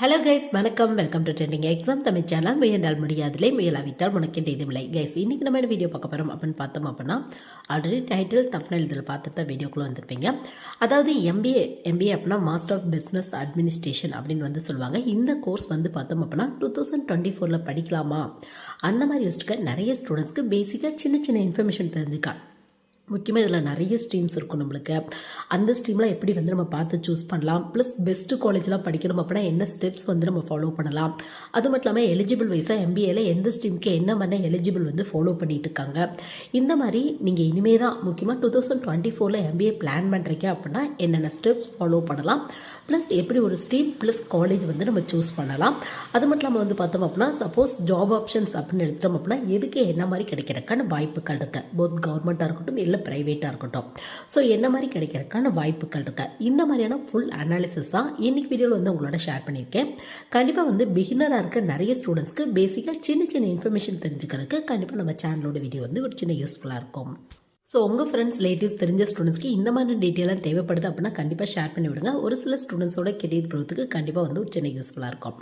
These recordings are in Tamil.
ஹலோ கைஸ் வணக்கம். Welcome to trending exam Tamil channel முயன்றால் முடியாதில்லை முயலாவிட்டால் உனக்கு இதுவில்லை கைஸ் இன்றைக்கி நம்ம என்ன வீடியோ பார்க்க போகிறோம் அப்படின்னு பார்த்தோம் அப்படின்னா ஆல்ரெடி டைட்டில் தப்னல் இதில் பார்த்து தான் வீடியோக்குள்ளே வந்திருப்பீங்க. அதாவது எம்பிஏ எம்பிஏ அப்படின்னா மாஸ்டர் ஆஃப் பிஸ்னஸ் அட்மினிஸ்ட்ரேஷன் அப்படின்னு வந்து சொல்லுவாங்க. இந்த கோர்ஸ் வந்து பார்த்தோம் அப்படின்னா டூ தௌசண்ட் டுவெண்ட்டி ஃபோரில் படிக்கலாமா? அந்த மாதிரி யோசிச்சுக்க நிறைய ஸ்டூடெண்ட்ஸ்க்கு பேசிக்காக சின்ன சின்ன இன்ஃபர்மேஷன் தெரிஞ்சுக்கா முக்கியமாக இதில் நிறைய ஸ்ட்ரீம்ஸ் இருக்கும் நம்மளுக்கு. அந்த ஸ்ட்ரீம்லாம் எப்படி வந்து நம்ம பார்த்து சூஸ் பண்ணலாம்? ப்ளஸ் பெஸ்ட்டு காலேஜ்லாம் படிக்கணும் அப்படின்னா என்ன ஸ்டெப்ஸ் வந்து நம்ம ஃபாலோ பண்ணலாம்? அது மட்டும் இல்லாமல் எலிஜிபிள் வைஸாக எம்பிஏல எந்த ஸ்ட்ரீமுக்கு என்ன மாதிரி எலிஜிபிள் வந்து ஃபாலோ பண்ணிட்டு இருக்காங்க? இந்த மாதிரி நீங்கள் இனிமே தான் முக்கியமாக டூ தௌசண்ட் டுவெண்ட்டி ஃபோரில் எம்பிஏ பிளான் பண்ணுறீங்க அப்படின்னா என்னென்ன ஸ்டெப்ஸ் ஃபாலோ பண்ணலாம்? ப்ளஸ் எப்படி ஒரு ஸ்ட்ரீம் ப்ளஸ் காலேஜ் வந்து நம்ம சூஸ் பண்ணலாம்? அது மட்டும் இல்லாமல் வந்து பார்த்தோம் அப்படின்னா சப்போஸ் ஜாப் ஆப்ஷன்ஸ் அப்படின்னு எடுத்துட்டோம் அப்படின்னா எதுக்கு என்ன மாதிரி கிடைக்கிறதுக்கான வாய்ப்புகள் இருக்குது போத் கவர்மெண்ட்டாக இருக்கட்டும் இல்லை ப்ரைவேட்டாக இருக்கட்டும். ஸோ என்ன மாதிரி கிடைக்கிறதுக்கான வாய்ப்புகள் இருக்கா? இந்த மாதிரியான ஃபுல் அனாலிசிஸ் தான் இன்னைக்கு வீடியோவில் வந்து உங்களோட ஷேர் பண்ணியிருக்கேன். கண்டிப்பாக வந்து பிகினராக இருக்க நிறைய ஸ்டூடெண்ட்ஸ்க்கு பேசிக்காக சின்ன சின்ன இன்ஃபர்மேஷன் தெரிஞ்சுக்கிறதுக்கு கண்டிப்பாக நம்ம சேனலோட வீடியோ வந்து ஒரு சின்ன யூஸ்ஃபுல்லாக இருக்கும். ஸோ உங்கள் ஃப்ரெண்ட்ஸ் ரிலேட்டிவ்ஸ் தெரிஞ்ச ஸ்டூடெண்ட்ஸ்க்கு இந்த மாதிரி டீட்டெயிலாக தேவைப்படுது அப்படின்னா கண்டிப்பாக ஷேர் பண்ணி விடுங்க. ஒரு சில ஸ்டூடெண்ட்ஸோட கெரியர் க்ரோத்துக்கு கண்டிப்பாக வந்து ஒரு சின்ன யூஸ்ஃபுல்லாக இருக்கும்.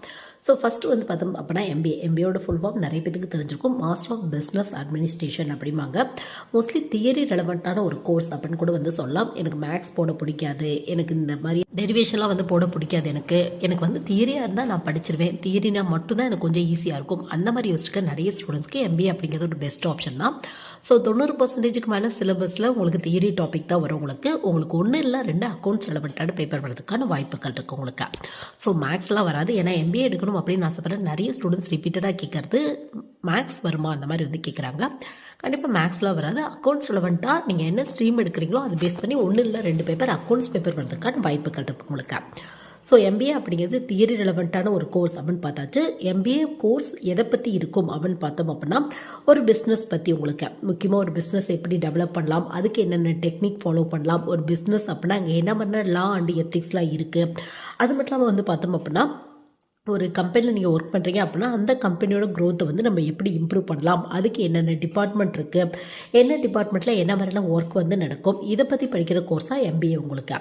ஸோ ஃபஸ்ட்டு வந்து பார்த்தோம் அப்படின்னா எம்பிஏ எம்பியோட ஃபுல் ஃபார்ம் நிறைய பேருக்கு தெரிஞ்சிருக்கும். மாஸ்டர் ஆஃப் பிஸ்னஸ் அட்மினிஸ்ட்ரேஷன் அப்படிம்பாங்க. மோஸ்ட்லி தியரி ரெலவெண்ட்டான ஒரு கோர்ஸ் அப்படின்னு கூட வந்து சொல்லலாம். எனக்கு மேக்ஸ் போட பிடிக்காது. எனக்கு இந்த மாதிரி டெரிவேஷன்லாம் வந்து போட பிடிக்காது எனக்கு. எனக்கு வந்து தியரியாக இருந்தால் நான் படிச்சிருவேன். தியரினா மட்டும்தான் எனக்கு கொஞ்சம் ஈஸியாக இருக்கும். அந்த மாதிரி யோசிச்சுக்க நிறைய ஸ்டூடெண்ட்ஸ்க்கு எம்பிஏ அப்படிங்கிறது ஒரு பெஸ்ட் ஆப்ஷன் தான். ஸோ தொண்ணூறு பர்சன்டேஜுக்கு மேலே சிலபஸில் உங்களுக்கு தியரி டாபிக் தான் வரும் உங்களுக்கு. உங்களுக்கு ஒன்று இல்லை ரெண்டு அக்கௌண்ட்ஸ் ரெலவெண்ட்டான பேப்பர் வரதுக்கான வாய்ப்புகள் இருக்குது உங்களுக்கு. ஸோ மேக்ஸ்லாம் வராது. ஏன்னா எம்பிஏ எடுக்கணும் அப்படின்னு ஆசைப்படுற நிறைய ஸ்டூடெண்ட்ஸ் ரிப்பீட்டடாக கேட்கறது மேக்ஸ் வருமா? அந்த மாதிரி வந்து கேட்குறாங்க கண்டிப்பாக மேக்ஸ்லாம் வராது. அக்கௌண்ட்ஸ் ரெலவெண்ட்டாக நீங்கள் என்ன ஸ்ட்ரீம் எடுக்கிறீங்களோ அதை பேஸ் பண்ணி ஒன்று இல்லை ரெண்டு பேப்பர் அக்கௌண்ட்ஸ் பேப்பர் வரதுக்கான வாய்ப்புகள் இருக்குது உங்களுக்கு. ஸோ எம்பிஏ அப்படிங்கிறது தியரி ரிலவெண்ட்டான ஒரு கோர்ஸ் அப்படின்னு பார்த்தாச்சு. எம்பிஏ கோர்ஸ் எதை பற்றி இருக்கும் அப்படின்னு பார்த்தோம் அப்படின்னா ஒரு பிஸ்னஸ் பற்றி உங்களுக்கு. முக்கியமாக ஒரு பிஸ்னஸ் எப்படி டெவலப் பண்ணலாம்? அதுக்கு என்னென்ன டெக்னிக் ஃபாலோ பண்ணலாம்? ஒரு பிஸ்னஸ் அப்படின்னா அங்கே என்ன பண்ண லா அண்ட் எத்திக்ஸ்லாம் இருக்குது அது மட்டும் இல்லாமல் வந்து பார்த்தோம் அப்படின்னா ஒரு கம்பெனியில் நீங்கள் ஒர்க் பண்ணுறீங்க அப்படின்னா அந்த கம்பெனியோட க்ரோத்தை வந்து நம்ம எப்படி இம்ப்ரூவ் பண்ணலாம்? அதுக்கு என்னென்ன டிபார்ட்மெண்ட் இருக்குது என்ன டிபார்ட்மெண்ட்டில் என்ன மாதிரிலாம் ஒர்க் வந்து நடக்கும்? இதை பற்றி படிக்கிற கோர்ஸாக எம்பிஏ உங்களுக்கு.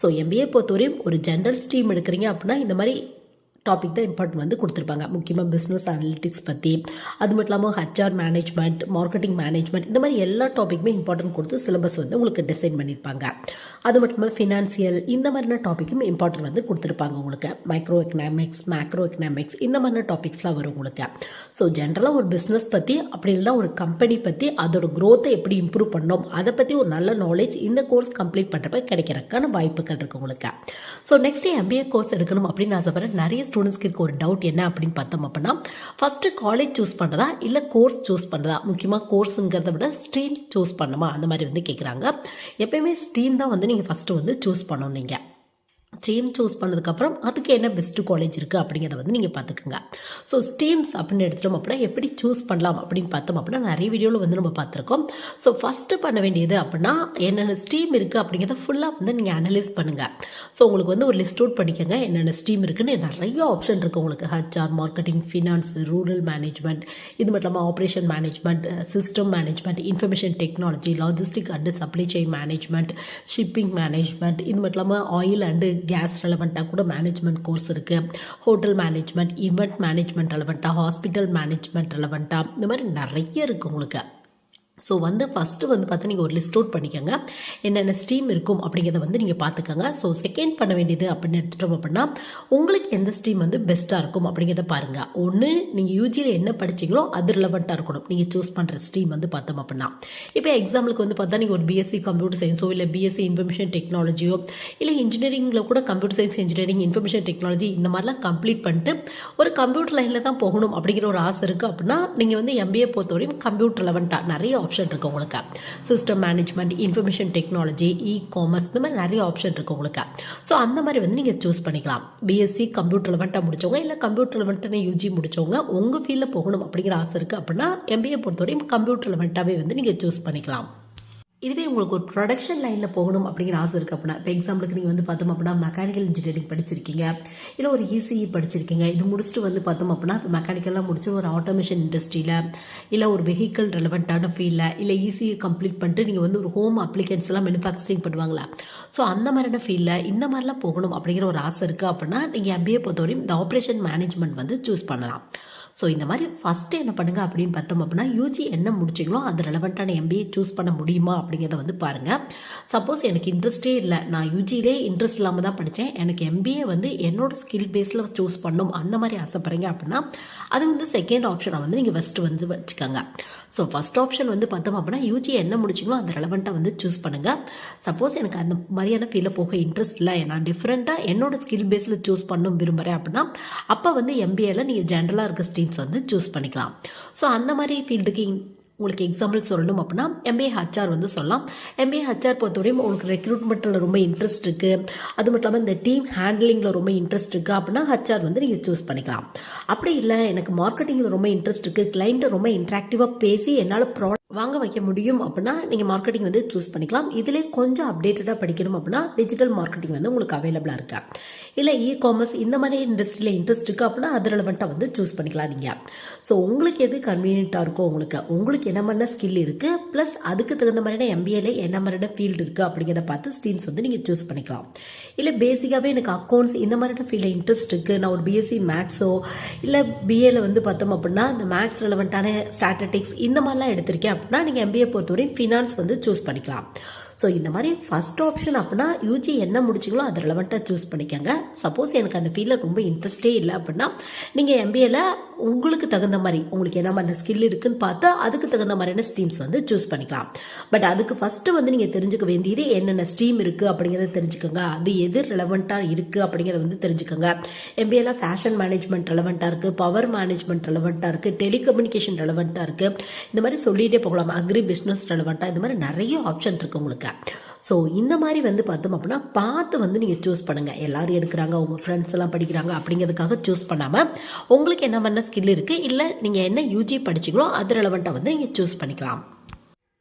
ஸோ எம்பிஏ பொறுத்தவரையும் ஒரு ஜென்ரல் ஸ்ட்ரீம் எடுக்கிறீங்க அப்படின்னா இந்த மாதிரி டாபிக் தான் இம்பார்ட்டன்ட் வந்து கொடுத்துருப்பாங்க. முக்கியமாக பிஸ்னஸ் அனலிட்டிக்ஸ் பற்றி அது மட்டும் இல்லாமல் ஹச்ஆர் மேனேஜ்மெண்ட் மார்க்கெட்டிங் மேனேஜ்மெண்ட் இந்த மாதிரி எல்லா டாப்பிக்குமே இம்பார்ட்டன்ட் கொடுத்து சிலபஸ் வந்து உங்களுக்கு டிசைன் பண்ணியிருப்பாங்க அது மட்டும் இல்லாமல் ஃபினான்சியல் இந்த மாதிரியான டாப்பிக்கும் இம்பார்ட்டன்ட் வந்து கொடுத்துருப்பாங்க உங்களுக்கு. மைக்ரோ எக்கனாமிக்ஸ் மேக்ரோ எக்கனாமிக்ஸ் இந்த மாதிரியான டாபிக்ஸ்லாம் வரும் உங்களுக்கு. ஸோ ஜென்ரலாக ஒரு பிஸ்னஸ் பற்றி அப்படி இல்லைனா ஒரு கம்பெனி பற்றி அதோட க்ரோத்தை எப்படி இம்ப்ரூவ் பண்ணோம் அதை பற்றி ஒரு நல்ல நாலேஜ் இந்த கோர்ஸ் கம்ப்ளீட் பண்ணுறப்ப கிடைக்கிறதுக்கான வாய்ப்புகள் இருக்குது உங்களுக்கு. ஸோ நெக்ஸ்ட் எம்பிஏ கோர்ஸ் எடுக்கணும் அப்படின்னு ஆசைப்படுற நிறைய ஸ்டூடெண்ட்ஸ்க்கு இருக்க ஒரு டவுட் என்ன அப்படின்னு பார்த்தோம் அப்படின்னா ஃபஸ்ட்டு காலேஜ் சூஸ் பண்ணுறதா இல்லை கோர்ஸ் சூஸ் பண்ணுறதா முக்கியமாக கோர்ஸுங்கிறத விட ஸ்ட்ரீம் சூஸ் பண்ணுமா அந்த மாதிரி வந்து கேட்குறாங்க எப்பயுமே ஸ்ட்ரீம் தான் வந்து நீங்கள் ஃபஸ்ட்டு வந்து சூஸ் பண்ணணும் நீங்கள் ஸ்ட்ரீம் சூஸ் பண்ணதுக்கப்புறம் அதுக்கு என்ன பெஸ்ட்டு காலேஜ் இருக்குது அப்படிங்கிறத வந்து நீங்கள் பார்த்துக்குங்க. ஸோ ஸ்ட்ரீம்ஸ் அப்படின்னு எடுத்துட்டோம் அப்படின்னா எப்படி சூஸ் பண்ணலாம் அப்படின்னு பார்த்தோம் அப்படின்னா நிறைய வீடியோவில் வந்து நம்ம பார்த்துருக்கோம். ஸோ ஃபஸ்ட்டு பண்ண வேண்டியது அப்படின்னா என்னென்ன ஸ்ட்ரீம் இருக்குது அப்படிங்கிறத ஃபுல்லாக வந்து நீங்கள் அனலைஸ் பண்ணுங்கள் ஸோ உங்களுக்கு வந்து ஒரு லிஸ்ட் அவுட் பண்ணிக்கோங்க. என்னென்ன ஸ்ட்ரீம் இருக்குன்னு நிறைய ஆப்ஷன் இருக்குது உங்களுக்கு. HR marketing finance rural management இது மட்டும் இல்லாமல் operation management system management information technology logistic and supply chain management shipping management இது மட்டும் இல்லாமல் ஆயில் அண்டு கேஸ் ரெலவெண்ட்டாக கூட மேனேஜ்மெண்ட் கோர்ஸ் இருக்குது ஹோட்டல் மேனேஜ்மெண்ட் ஈவெண்ட் மேனேஜ்மெண்ட் ரெலவெண்ட்டாக ஹாஸ்பிட்டல் மேனேஜ்மெண்ட் ரெலவெண்ட்டாக இந்த மாதிரி நிறைய இருக்குது உங்களுக்கு. ஸோ வந்து ஃபஸ்ட்டு வந்து பார்த்தா நீங்கள் ஒரு லிஸ்ட் அவுட் பண்ணிக்கோங்க. என்னென்ன ஸ்ட்ரீம் இருக்கும் அப்படிங்கிறத வந்து நீங்கள் பார்த்துக்கோங்க. ஸோ செகண்ட் பண்ண வேண்டியது அப்படின்னு எடுத்துட்டோம் அப்படின்னா உங்களுக்கு எந்த ஸ்ட்ரீம் வந்து பெஸ்ட்டாக இருக்கும் அப்படிங்கிறத பாருங்கள் ஒன்று நீங்கள் யூஜியில் என்ன படிச்சிங்களோ அது ரிலவெண்ட்டாக இருக்கணும். நீங்கள் சூஸ் பண்ணுற ஸ்ட்ரீம் வந்து பார்த்தோம் அப்படின்னா. இப்போ எக்ஸாம்பிளுக்கு வந்து பார்த்தா நீங்கள் ஒரு பிஎஸ்சி கம்ப்யூட்டர் சயின்ஸோ இல்லை பிஎஸ்சி இன்ஃபர்மேஷன் டெக்னாலஜியோ இல்லை இன்ஜினியரிங்கில் கூட computer science engineering information technology இந்த மாதிரிலாம் கம்ப்ளீட் பண்ணிட்டு ஒரு கம்ப்யூட்டர் லைனில் தான் போகணும் அப்படிங்கிற ஒரு ஆசை இருக்குது அப்படின்னா நீங்கள் வந்து எம்பிஏ பொறுத்தவரையும் கம்ப்யூட்டர் ரிலவெண்ட்டாக நிறைய ஆப்ஷன் இருக்குது உங்களுக்கு. System management information technology e commerce இந்த மாதிரி நிறைய ஆப்ஷன் இருக்குது உங்களுக்கு. ஸோ அந்த மாதிரி வந்து நீங்கள் சூஸ் பண்ணிக்கலாம். பிஎஸ்சி கம்ப்யூட்டர் லெவன்ட்டாக முடிச்சவங்க இல்லை கம்ப்யூட்டர் லெவன்ட்டான யூஜி முடித்தவங்க உங்கள் ஃபீல்டில் போகணும் அப்படிங்கிற ஆசை இருக்குது அப்படின்னா எம்பிஏ பொறுத்தவரையும் கம்ப்யூட்டர் லெவன்ட்டாகவே வந்து நீங்கள் சூஸ் பண்ணிக்கலாம். இதுவே உங்களுக்கு ஒரு ப்ரொடக்ஷன் லைனில் போகணும் அப்படிங்கிற ஆசை இருக்குது அப்படின்னா இப்போ எக்ஸாம்பிளுக்கு நீங்கள் வந்து பார்த்தோம் அப்படின்னா மெக்கானிக்கல் இன்ஜினியரிங் படிச்சிருக்கீங்க. இல்லை ஒரு இசிஇ படிச்சிருக்கீங்க. இது முடிச்சுட்டு வந்து பார்த்தோம் அப்படின்னா இப்போ மெக்கானிக்கல்லாம் முடிச்சு ஒரு ஆட்டோமேஷன் இண்டஸ்ட்ரியில் இல்லை ஒரு வெஹிக்கல் ரெலவெண்ட்டான ஃபீல்டில் இல்லை இசிஇ கம்ப்ளீட் பண்ணிட்டு நீங்கள் வந்து ஒரு ஹோம் அப்ளிகன்ஸ் எல்லாம் மேனுஃபேக்சரிங் பண்ணுவாங்களா ஸோ அந்த மாதிரியான ஃபீல்டில் இந்த மாதிரிலாம் போகணும் அப்படிங்கிற ஒரு ஆசை இருக்குது அப்படின்னா நீங்கள் எம்பிஏ பொறுத்தவரையும் இந்த ஆப்ரேஷன் மேனேஜ்மெண்ட் வந்து சூஸ் பண்ணலாம். ஸோ இந்த மாதிரி ஃபஸ்ட்டு என்ன பண்ணுங்கள் அப்படின்னு பார்த்தோம் அப்படின்னா யூஜி என்ன முடிச்சிங்களோ அது ரெலவெண்ட்டான எம்பிஏ சூஸ் பண்ண முடியுமா அப்படிங்கிறத வந்து பாருங்கள் சப்போஸ் எனக்கு இன்ட்ரெஸ்ட்டே இல்லை நான் யூஜிலே இன்ட்ரெஸ்ட் இல்லாமல் தான் படித்தேன் எனக்கு எம்பிஏ வந்து என்னோட ஸ்கில் பேஸில் சூஸ் பண்ணும். அந்த மாதிரி ஆசைப்படுறீங்க அப்படின்னா அது வந்து செகண்ட் ஆப்ஷனை வந்து நீங்கள் ஃபஸ்ட்டு வந்து வச்சுக்கோங்க. ஸோ ஃபஸ்ட் ஆப்ஷன் வந்து பார்த்தோம் அப்படின்னா யூஜி என்ன முடிச்சிங்களோ அந்த ரெலவெண்ட்டாக வந்து சூஸ் பண்ணுங்கள் சப்போஸ் எனக்கு அந்த மாதிரியான ஃபீலில் போக இன்ட்ரெஸ்ட் இல்லை நான் டிஃப்ரெண்ட்டாக என்னோட ஸ்கில் பேஸில் சூஸ் பண்ணணும் விரும்புகிறேன் அப்படின்னா அப்போ வந்து எம்பிஏல நீங்கள் ஜென்ரலாக இருக்க ஸ்ட்ரீம்ஸ் வந்து சூஸ் பண்ணிக்கலாம். ஸோ அந்த மாதிரி ஃபீல்டுக்கு உங்களுக்கு எக்ஸாம்பிள் சொல்லணும் அப்படின்னா எம்பிஏ ஹச்ஆர் வந்து சொல்லலாம். எம்பிஏ ஹச்ஆர் பொறுத்தவரையும் உங்களுக்கு ரெக்ரூட்மெண்ட்டில் ரொம்ப இன்ட்ரெஸ்ட் இருக்குது அது மட்டும் இல்லாமல் இந்த டீம் ஹேண்ட்லிங்கில் ரொம்ப இன்ட்ரெஸ்ட் இருக்குது அப்படின்னா ஹச்ஆர் வந்து நீங்கள் சூஸ் பண்ணிக்கலாம். அப்படி இல்லை எனக்கு மார்க்கெட்டிங்கில் ரொம்ப இன்ட்ரெஸ்ட் இருக்குது கிளைண்ட்டை ரொம்ப இன்ட்ராக்டிவாக பேசி என்னால் ப்ரா வாங்க வைக்க முடியும் அப்படின்னா நீங்கள் மார்க்கெட்டிங் வந்து சூஸ் பண்ணிக்கலாம். இதிலே கொஞ்சம் அப்டேட்டடாக படிக்கணும் அப்படின்னா டிஜிட்டல் மார்க்கெட்டிங் வந்து உங்களுக்கு அவைலபிளாக இருக்கா? இல்லை இ காமர்ஸ் இந்த மாதிரி இண்டஸ்ட்ரியில் இன்ட்ரெஸ்ட் இருக்குது அப்படின்னா அது ரிலவெண்ட்டாக வந்து சூஸ் பண்ணிக்கலாம் நீங்கள் ஸோ உங்களுக்கு எது கன்வீனியண்ட்டாக இருக்கோ உங்களுக்கு உங்களுக்கு என்ன மாதிரியான ஸ்கில் இருக்குது ப்ளஸ் அதுக்கு தகுந்த மாதிரியான எம்பிஏல என்ன மாதிரியான ஃபீல்டு இருக்குது அப்படிங்கிறத பார்த்து ஸ்ட்ரீம்ஸ் வந்து நீங்கள் சூஸ் பண்ணிக்கலாம். இல்லை பேசிக்காகவே எனக்கு அக்கௌண்ட்ஸ் இந்த மாதிரியான ஃபீல்டில் இன்ட்ரெஸ்ட் இருக்குது நான் ஒரு பிஎஸ்சி மேக்ஸோ இல்லை பிஏல வந்து பார்த்தோம் அப்படின்னா இந்த மேக்ஸ் ரிலவெண்ட்டான ஸ்டாட்டிக்ஸ் இந்த மாதிரிலாம் எடுத்திருக்கேன் அப்படின்னா நீங்கள் எம்பிஏ பொறுத்தவரையும் ஃபினான்ஸ் வந்து சூஸ் பண்ணிக்கலாம். ஸோ இந்த மாதிரி ஃபஸ்ட் ஆப்ஷன் அப்படின்னா யூஜி என்ன முடிச்சிங்களோ அதை ரிலவெண்ட்டாக சூஸ் பண்ணிக்கோங்க. சப்போஸ் எனக்கு அந்த ஃபீல்டில் ரொம்ப இன்ட்ரெஸ்டே இல்லை அப்படின்னா நீங்கள் எம்பிஏல உங்களுக்கு தகுந்த மாதிரி உங்களுக்கு என்ன மாதிரி ஸ்கில் இருக்குன்னு பார்த்து அதுக்கு தகுந்த மாதிரியான ஸ்ட்ரீம்ஸ் வந்து சூஸ் பண்ணிக்கலாம். பட் அதுக்கு ஃபஸ்ட்டு வந்து நீங்கள் தெரிஞ்சுக்க வேண்டியது என்னென்ன ஸ்ட்ரீம் இருக்குது அப்படிங்கிறத தெரிஞ்சுக்கோங்க. அது எது ரெலவெண்ட்டாக இருக்குது அப்படிங்கிறத வந்து தெரிஞ்சுக்கோங்க. எம்பிஏல ஃபேஷன் மேனேஜ்மெண்ட் ரெலவெண்ட்டாக இருக்குது பவர் மேனேஜ்மெண்ட் ரெலவெண்ட்டாக இருக்குது டெலிகம்யூனிகேஷன் ரெலவெண்ட்டாக இருக்குது இந்த மாதிரி சொல்லிகிட்டே போகலாம். அக்ரி பிஸ்னஸ் ரெலவெண்ட்டாக இந்த மாதிரி நிறைய ஆப்ஷன் இருக்குது உங்களுக்கு. ஸோ இந்த மாதிரி வந்து பார்த்தோம் அப்படின்னா பார்த்து வந்து நீங்கள் சூஸ் பண்ணுங்கள் எல்லோரும் எடுக்கிறாங்க உங்கள் ஃப்ரெண்ட்ஸ் எல்லாம் படிக்கிறாங்க அப்படிங்கிறதுக்காக சூஸ் பண்ணாமல் உங்களுக்கு என்ன பண்ண ஸ்கில் இருக்குது இல்லை நீங்கள் என்ன யூஜி படிச்சிங்களோ அது ரெலவெண்ட்டாக வந்து நீங்கள் சூஸ் பண்ணிக்கலாம்.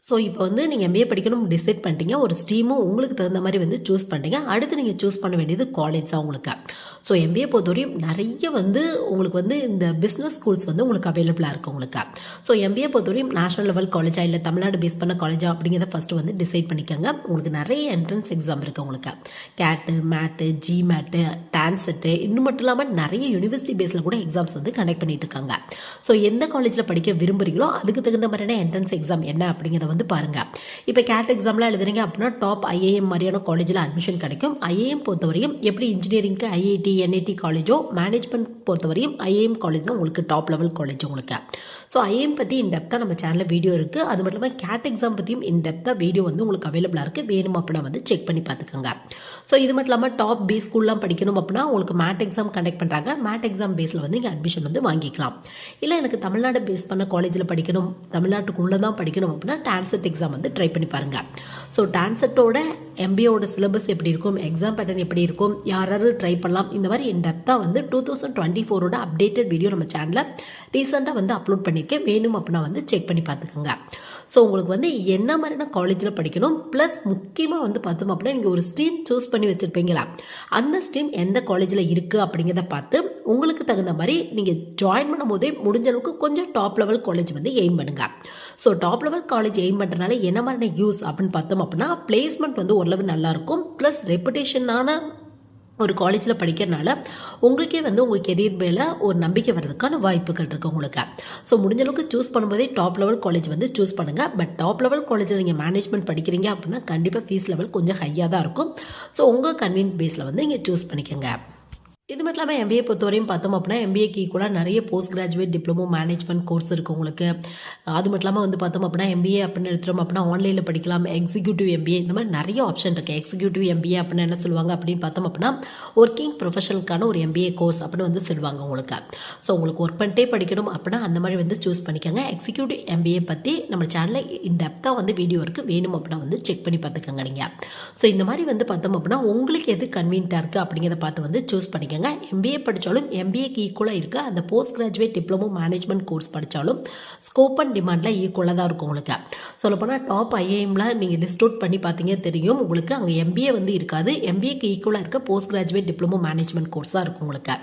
ஸோ இப்போ வந்து நீங்கள் எம்பிஏ படிக்கணும் டிசைட் பண்ணிட்டீங்க ஒரு ஸ்ட்ரீமும் உங்களுக்கு தகுந்த மாதிரி வந்து சூஸ் பண்ணிட்டீங்க. அடுத்து நீங்கள் சூஸ் பண்ண வேண்டியது காலேஜ் தான் உங்களுக்கு. ஸோ எம்பிஏ பொறுத்தவரையும் நிறைய வந்து உங்களுக்கு வந்து இந்த பிஸ்னஸ் ஸ்கூல்ஸ் வந்து உங்களுக்கு அவைலபிளாக இருக்குது உங்களுக்கு. ஸோ எம்பிஏ பொறுத்தவரையும் நேஷனல் லெவல் காலேஜா இல்லை தமிழ்நாடு பேஸ் பண்ண காலேஜா அப்படிங்கிறத ஃபஸ்ட்டு வந்து டிசைட் பண்ணிக்கோங்க. உங்களுக்கு நிறைய என்ட்ரன்ஸ் எக்ஸாம் இருக்குது உங்களுக்கு. கேட்டு மேட்டு ஜி மேட்டு டான்செட்டு இன்னும் மட்டும் இல்லாமல் நிறைய யூனிவர்சிட்டி பேஸில் கூட எக்ஸாம்ஸ் வந்து கனெக்ட் பண்ணிட்டு இருக்காங்க. ஸோ எந்த காலேஜில் படிக்க விரும்புகிறீங்களோ அதுக்கு தகுந்த மாதிரியான என்ட்ரன்ஸ் எக்ஸாம் என்ன அப்படிங்கிறத வந்து பாருங்கள் இப்போ கேட் எக்ஸாம்லாம் எழுதுறீங்க அப்படின்னா டாப் ஐஏஎம் மாதிரியான காலேஜில் அட்மிஷன் கிடைக்கும். ஐஏஎம் பொறுத்தவரையும் எப்படி இன்ஜினியரிங்க்கு ஐஐடி என்ஐடி காலேஜோ மேனேஜ்மெண்ட் பொறுத்தவரையும் ஐஏஎம் காலேஜ் தான் உங்களுக்கு டாப் லெவல் காலேஜ் உங்களுக்கு. ஸோ ஐஎம் பற்றி இன்டெப்த்தாக நம்ம சேனலில் வீடியோ இருக்குது அது மட்டும் இல்லாமல் கேட் எக்ஸாம் பற்றியும் இன்டெப்தாக வீடியோ வந்து உங்களுக்கு அவைலபிளாக இருக்குது வேணும் அப்படின்னா வந்து செக் பண்ணி பார்த்துக்கோங்க. ஸோ இது மட்டும் இல்லாமல் டாப் பி ஸ்கூல்லாம் படிக்கணும் அப்படின்னா உங்களுக்கு மேட் எக்ஸாம் கண்டக்ட் பண்ணுறாங்க மேட் எக்ஸாம் பேஸில் வந்து இங்கே அட்மிஷன் வந்து வாங்கிக்கலாம். இல்லை எனக்கு தமிழ்நாடு பேஸ் பண்ண காலேஜில் படிக்கணும் தமிழ்நாட்டுக்குள்ளே தான் படிக்கணும் அப்படின்னா டான்செட் எக்ஸாம் வந்து ட்ரை பண்ணி பாருங்கள் ஸோ டான்செட்டோட எம்பிஏவோட சிலபஸ் எப்படி இருக்கும் எக்ஸாம் பேட்டர்ன் எப்படி இருக்கும் யார் யார் ட்ரை பண்ணலாம் இந்த மாதிரி இன்டெப்த்தாக வந்து டூ தௌசண்ட் டுவெண்ட்டி ஃபோரோட அப்டேட்டட் வீடியோ நம்ம சேனலில் ரீசெண்டாக வந்து அப்லோட் பண்ணி பண்ணியிருக்கேன் வேணும் அப்படின்னா வந்து செக் பண்ணி பார்த்துக்கோங்க. ஸோ உங்களுக்கு வந்து என்ன மாதிரியான காலேஜில் படிக்கணும்? ப்ளஸ் முக்கியமாக வந்து பார்த்தோம் அப்படின்னா நீங்கள் ஒரு ஸ்ட்ரீம் சூஸ் பண்ணி வச்சுருப்பீங்களா? அந்த ஸ்ட்ரீம் எந்த காலேஜில் இருக்குது அப்படிங்கிறத பார்த்து உங்களுக்கு தகுந்த மாதிரி நீங்கள் ஜாயின் பண்ணும் போதே முடிஞ்ச அளவுக்கு கொஞ்சம் டாப் லெவல் காலேஜ் வந்து எய்ம் பண்ணுங்க. So top level college aim பண்ணுறதுனால என்ன மாதிரியான யூஸ் அப்படின்னு பார்த்தோம் அப்படின்னா பிளேஸ்மெண்ட் வந்து ஓரளவு நல்லாயிருக்கும் ப்ளஸ் ரெப்புடேஷனான ஒரு காலேஜில் படிக்கிறனால உங்களுக்கே வந்து உங்கள் கெரியர் மேலே ஒரு நம்பிக்கை வர்றதுக்கான வாய்ப்புகள் இருக்குது உங்களுக்கு. ஸோ முடிஞ்ச அளவுக்கு சூஸ் பண்ணும்போதே டாப் லெவல் காலேஜ் வந்து சூஸ் பண்ணுங்கள் பட் டாப் லெவல் காலேஜில் நீங்கள் மேனேஜ்மெண்ட் படிக்கிறீங்க அப்படின்னா கண்டிப்பாக ஃபீஸ் லெவல் கொஞ்சம் ஹையாக தான் இருக்கும். ஸோ உங்கள் கன்வீனியன்ட் பேஸில் வந்து நீங்கள் சூஸ் பண்ணிக்கோங்க. இது மட்டும் இல்லாமல் எம்பிஏ பொறுத்தவரையும் பார்த்தோம் அப்படின்னா எம்பிஏக்கு ஈக்குவலாக நிறைய post graduate diploma management course இருக்குது உங்களுக்கு அது மட்டும் இல்லாமல் வந்து பார்த்தோம் அப்படின்னா எம்பிஏ அப்படின்னு எடுத்துட்டோம் அப்படின்னா ஆன்லைனில் படிக்கலாம். எக்ஸிக்யூட்டிவ் எம்பிஏ இந்த மாதிரி நிறைய ஆப்ஷன் இருக்குது எக்ஸிக்யூட்டிவ் எம்பிஏ அப்படின்னு என்ன சொல்லுவாங்க அப்படின்னு பார்த்தோம் அப்படின்னா ஒர்க்கிங் ப்ரொஃபஷனலுக்கான ஒரு எம்பிஏ கோர்ஸ் அப்படின்னு வந்து சொல்லுவாங்க உங்களுக்கு. ஸோ உங்களுக்கு ஒர்க் பண்ணிட்டே படிக்கணும் அப்படின்னா அந்த மாதிரி வந்து சூஸ் பண்ணிக்கோங்க. எக்ஸிக்யூட்டிவ் எம்பிஏ பற்றி நம்ம சேனலில் இன்டெப்த்தாக வந்து வீடியோ இருக்குது வேணும் அப்படின்னா வந்து செக் பண்ணி பார்த்துக்கோங்க நீங்கள் ஸோ இந்த மாதிரி வந்து பார்த்தோம் அப்படின்னா உங்களுக்கு எது கன்வீனியாக இருக்குது அப்படிங்கிறத பார்த்து வந்து சூஸ் பண்ணிக்கோங்க. பண்ணிக்கோங்க எம்பிஏ படித்தாலும் எம்பிஏக்கு ஈக்குவலாக இருக்குது அந்த post graduate diploma management course படித்தாலும் ஸ்கோப் அண்ட் டிமாண்டில் ஈக்குவலாக தான் இருக்கும் உங்களுக்கு. சொல்லப்போனால் டாப் ஐஏஎம்ல நீங்கள் லிஸ்ட் அவுட் பண்ணி பார்த்தீங்க தெரியும். உங்களுக்கு அங்கே எம்பிஏ வந்து இருக்காது. எம்பிஏக்கு ஈக்குவலாக இருக்க post graduate diploma management course தான் இருக்கும் உங்களுக்கு.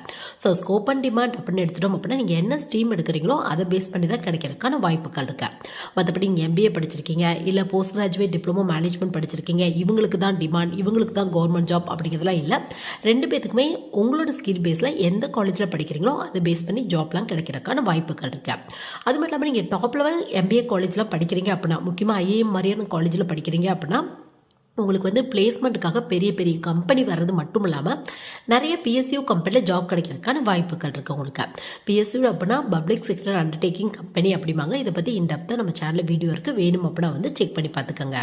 ஸோ ஸ்கோப் அண்ட் டிமாண்ட் அப்படின்னு எடுத்துட்டோம் அப்படின்னா நீங்கள் என்ன ஸ்ட்ரீம் எடுக்கிறீங்களோ அதை பேஸ் பண்ணி தான் கிடைக்கிறதுக்கான வாய்ப்புகள் இருக்கு. மற்றபடி நீங்கள் எம்பிஏ படிச்சிருக்கீங்க. இல்லை போஸ்ட் கிராஜுவேட் டிப்ளமோ மேனேஜ்மெண்ட் படிச்சிருக்கீங்க. இவங்களுக்கு தான் டிமாண்ட் இவங்களுக்கு தான் கவர்மெண்ட் ஜாப் அப்படிங்கிறதுலாம் இல்லை. ரெண்டு பேத்துக்குமே உங்களோட ஸ்கில் பேஸில் எந்த காலேஜில் படிக்கிறீங்களோ அதை பேஸ் பண்ணி ஜாப்லாம் கிடைக்கிறதுக்கான வாய்ப்புகள் இருக்குது அது மட்டும் இல்லாமல் நீங்கள் டாப் லெவல் எம்பிஏ காலேஜில் படிக்கிறீங்க அப்படின்னா முக்கியமாக ஐஏஎம் மாதிரியான காலேஜில் படிக்கிறீங்க அப்படின்னா உங்களுக்கு வந்து பிளேஸ்மெண்ட்டுக்காக பெரிய பெரிய கம்பெனி வர்றது மட்டும் இல்லாமல் நிறைய பிஎஸ்யூ கம்பெனியில் ஜாப் கிடைக்கிறதுக்கான வாய்ப்புகள் இருக்குது உங்களுக்கு. பிஎஸ்யூ அப்படின்னா பப்ளிக் செக்டர் அண்டர்டேக்கிங் கம்பெனி அப்படிம்பாங்க. இதை பற்றி இன்டெப்த்தாக நம்ம சேனலில் வீடியோ இருக்குது வேணும் அப்படின்னா வந்து செக் பண்ணி பார்த்துக்கோங்க.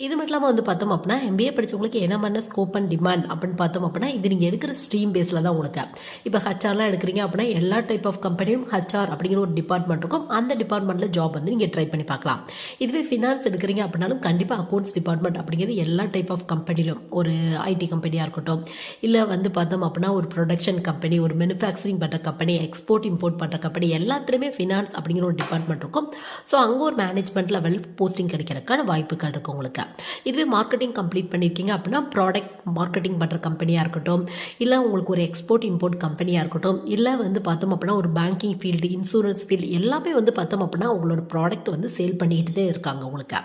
இது மட்டும் இல்லாமல் வந்து பார்த்தோம் அப்படின்னா எம்பிஏ படித்தவங்களுக்கு என்ன மாதிரி ஸ்கோப் அண்ட் டிமாண்ட் அப்படின்னு பார்த்தோம் அப்படின்னா இது நீங்கள் எடுக்கிற ஸ்ட்ரீம் பேஸில் தான் உங்களுக்கு இப்போ ஹச்ஆர்லாம் எடுக்கிறீங்க அப்படின்னா எல்லா டைப் ஆஃப் கம்பெனியும் ஹச்ஆர் அப்படிங்கிற ஒரு டிபார்ட்மெண்ட் இருக்கும். அந்த டிபார்ட்மெண்ட்டில் ஜாப் வந்து நீங்கள் ட்ரை பண்ணி பார்க்கலாம். இதுவே ஃபினான்ஸ் எடுக்கிறீங்க அப்படின்னாலும் கண்டிப்பாக அக்கௌண்ட்ஸ் டிபார்ட்மெண்ட் அப்படிங்கிறது எல்லா டைப் ஆஃப் கம்பெனிலும் ஒரு ஐடி கம்பெனியாக இருக்கட்டும் இல்லை வந்து பார்த்தோம் அப்படின்னா ஒரு ப்ரொடக்ஷன் கம்பெனி ஒரு மேனுஃபேக்சரிங் பண்ணுற கம்பெனி எக்ஸ்போர்ட் இம்போர்ட் பண்ணுற கம்பெனி எல்லாத்துலேயுமே ஃபினான்ஸ் அப்படிங்கிற ஒரு டிபார்ட்மெண்ட் இருக்கும். ஸோ அங்கே ஒரு மேனேஜ்மெண்ட் லெவல் போஸ்டிங் கிடைக்கிறதுக்கான வாய்ப்புகள் இருக்குது உங்களுக்கு. இதுவே மார்க்கெட்டிங் கம்ப்ளீட் பண்ணியிருக்கீங்க அப்படின்னா ப்ராடக்ட் மார்க்கெட்டிங் பண்ணுற கம்பெனியாக இருக்கட்டும் இல்லை உங்களுக்கு ஒரு எக்ஸ்போர்ட் இம்போர்ட் கம்பெனியாக இருக்கட்டும் இல்லை வந்து பார்த்தோம் அப்படின்னா ஒரு பேங்கிங் ஃபீல்டு இன்சூரன்ஸ் ஃபீல்டு எல்லாமே வந்து பார்த்தோம் அப்படின்னா உங்களோட ப்ராடக்ட் வந்து சேல் பண்ணிக்கிட்டு தான் இருக்காங்க உங்களுக்கு.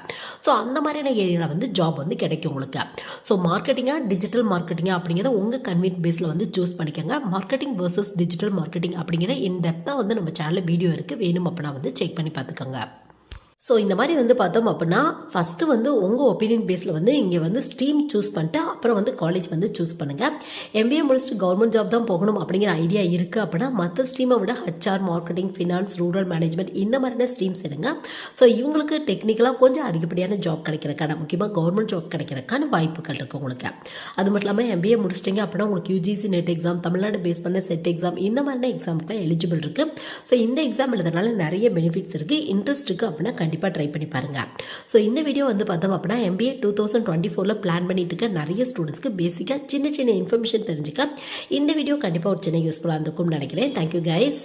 ஸோ அந்த மாதிரியான ஏரியாவில் வந்து ஜாப் வந்து கிடைக்கும் உங்களுக்கு. ஸோ மார்க்கெட்டிங்காக டிஜிட்டல் மார்க்கெட்டிங்காக அப்படிங்கிறத உங்கள் கன்வீன் பேஸில் வந்து சூஸ் பண்ணிக்கோங்க. மார்க்கெட்டிங் வர்சஸ் டிஜிட்டல் மார்க்கெட்டிங் அப்படிங்கிற இன் டெப்த்தாக வந்து நம்ம சேனலில் வீடியோ இருக்குது வேணும் அப்படின்னா வந்து செக் பண்ணி பார்த்துக்கோங்க. ஸோ இந்த மாதிரி வந்து பார்த்தோம் அப்படின்னா ஃபஸ்ட்டு வந்து உங்கள் ஒப்பீனியன் பேஸில் வந்து நீங்கள் வந்து ஸ்ட்ரீம் சூஸ் பண்ணிட்டு அப்புறம் வந்து காலேஜ் வந்து சூஸ் பண்ணுங்கள் எம்பிஏ முடிச்சுட்டு கவர்மெண்ட் ஜாப் தான் போகணும் அப்படிங்கிற ஐடியா இருக்குது அப்படின்னா மற்ற ஸ்ட்ரீமை விட HR marketing finance rural management இந்த மாதிரியான ஸ்ட்ரீம்ஸ் எடுங்க. ஸோ இவங்களுக்கு டெக்னிக்கலாக கொஞ்சம் அதிகப்படியான ஜாப் கிடைக்கிறக்கான முக்கியமாக கவர்மெண்ட் ஜாப் கிடைக்கிறக்கான வாய்ப்புகள் இருக்குது உங்களுக்கு. அது மட்டும் இல்லாமல் எம்பிஏ முடிச்சிட்டிங்க அப்படின்னா உங்களுக்கு UGC NET exam Tamil Nadu base பண்ண செட் எக்ஸாம் இந்த மாதிரியான எக்ஸாமுக்குலாம் எலிஜிபிள் இருக்குது ஸோ இந்த எக்ஸாம் எழுதுறதுனால நிறைய பெனிஃபிட்ஸ் இருக்குது இன்ட்ரெஸ்ட் இருக்குது அப்படின்னா கண்டிப்பாக ட்ரை பண்ணி பாருங்கள் ஸோ இந்த வீடியோ வந்து பார்த்தோம் அப்படின்னா எம்பிஏ டூ தௌசண்ட் டுவெண்ட்டி ஃபோரில் பிளான் பண்ணிட்டு இருக்க நிறைய ஸ்டூடெண்ட்ஸ்க்கு பேசிக்காக சின்ன சின்ன இன்ஃபர்மேஷன் தெரிஞ்சுக்க இந்த வீடியோ கண்டிப்பாக ஒரு சின்ன யூஸ்ஃபுல்லாக இருந்திருக்கும்னு நினைக்கிறேன். Thank you guys